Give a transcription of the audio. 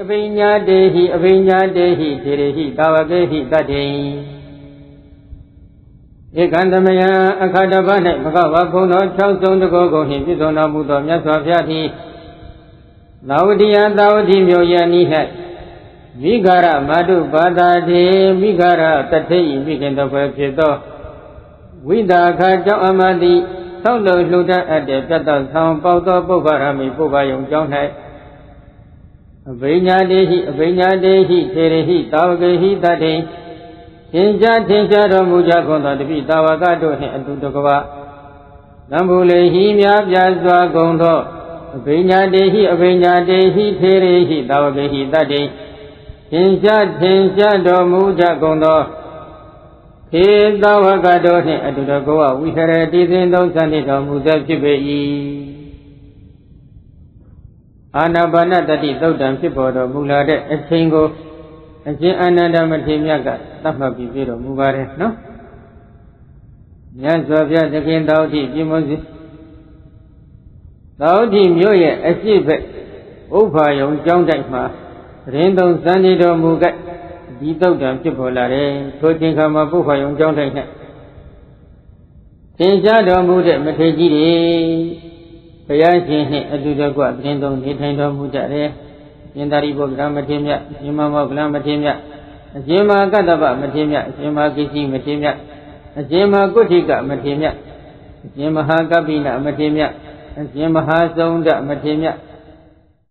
အဘိညာတေဟိအဘိညာတေဟိထေရဟိတာဝကေဟိတတ္တိဧကံတမယံအခါတပတ်၌ဘဂဝါဘုံတော်6ဆုံးတကောကုန်နှင့်ပြည့်စုံတော်မူသောမြတ်စွာဘုရားသည်သာဝတိယသာဝတိမြို့ယနိ၌မိဂရမတုပါတာတိမိဂရတထေဤမိခင်တော်ဖွယ်ဖြစ်သောဝိဒါခကြောင့်အမတိသောက်လုံလှူဒန်းအပ်တဲ့ပြတ်တော်ဆောင်ပေါသောပုဗ္ဗရာမိပုဗ္ဗယုံကြောင့်၌ အဘိညာတေဟိအဘိညာတေဟိထေရဟိတာဝကေဟိတတ္တိသင်္ကြထင်ရှားတော်မူကြကုန်သောတပိတာဝကတို့နှင့်အတူတကွသံဘူလေဟိမြားပြစွာကုန်သောအဘိညာတေဟိအဘိညာတေဟိထေရဟိတာဝကေဟိတတ္တိသင်္ကြထင်ရှားတော်မူကြကုန်သောခေတဝကတို့နှင့်အတူတကွဝိဟရတိသင်သုံးစံနေတော်မူသောဖြစ်ပေ၏ အာနာပါနတတိသုတ်တံဖြစ်ပေါ်တော်မူလာတဲ့အချိန်ကိုအရှင်အာနန္ဒမထေရမြတ်ကသတ်မှတ်ပြီးပြတော်မူပါတယ်နော်မြတ်စွာဘုရားသခင်တော်တိပြမစီတော်တိမြို့ရဲ့အရှိဘက်ဥပ္ပါယုံကျောင်းတိုက်မှာရင်သုံးစံနေတော်မူကဒီတုတ်တံဖြစ်ပေါ်လာတယ်ထိုချိန်ခါမှာပုပ္ပါယုံကျောင်းတိုက်နဲ့သင်ကြားတော်မူတဲ့မထေရကြီးတွေ ဘုရားရှင်နှင့်အတူတကွသတင်းသုံးနေထိုင်တော်မူကြတယ်ရှင်သာရိပုတ္တရာမထေရမြတ်ရှင်မမောကလမထေရမြတ်အရှင်မကတ္တဗမထေရမြတ်အရှင်မကိစီမထေရမြတ်အရှင်မကုဋ္ဌိကမထေရမြတ်အရှင်မဟာကပ္ပိနမထေရမြတ်အရှင်မဟာသုံးဒမထေရမြတ်